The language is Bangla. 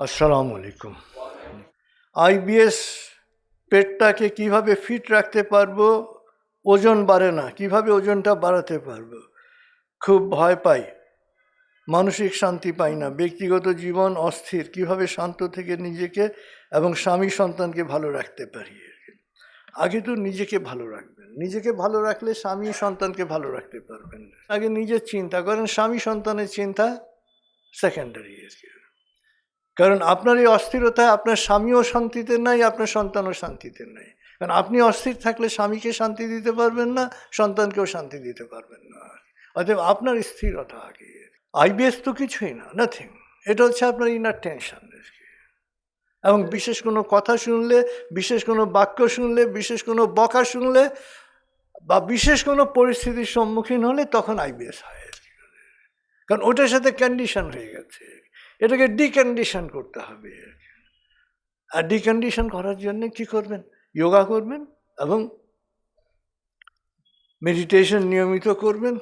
আসসালামু আলাইকুম। আইবিএস পেটটাকে কীভাবে ফিট রাখতে পারব, ওজন বাড়ে না, কীভাবে ওজনটা বাড়াতে পারব? খুব ভয় পাই। মানসিক শান্তি পাই না। ব্যক্তিগত জীবন অস্থির। কীভাবে শান্ত থেকে নিজেকে এবং স্বামী সন্তানকে ভালো রাখতে পারি? আগে তো নিজেকে ভালো রাখবেন। নিজেকে ভালো রাখলে স্বামী সন্তানকে ভালো রাখতে পারবেন আগে নিজের চিন্তা করেন। স্বামী সন্তানের চিন্তা সেকেন্ডারি কারণ আপনার এই অস্থিরতায় আপনার স্বামীও শান্তিতে নাই, আপনার সন্তানও শান্তিতে নাই। কারণ আপনি অস্থির থাকলে স্বামীকে শান্তি দিতে পারবেন না, সন্তানকেও শান্তি দিতে পারবেন না। অতএব আপনার স্থিরতা আগে। আইবিএস তো কিছুই না নাথিং এটা হচ্ছে আপনার ইনার টেনশন এবং বিশেষ কোনো কথা শুনলে, বিশেষ কোনো বাক্য শুনলে, বিশেষ কোনো বকা শুনলে বা বিশেষ কোনো পরিস্থিতির সম্মুখীন হলে তখন আইবিএস হয়। কারণ ওটার সাথে কন্ডিশন হয়ে গেছে। এটাকে ডিকন্ডিশন করতে হবে। আর ডিকন্ডিশন করার জন্য কি করবেন? যোগা করবেন এবং মেডিটেশন নিয়মিত করবেন।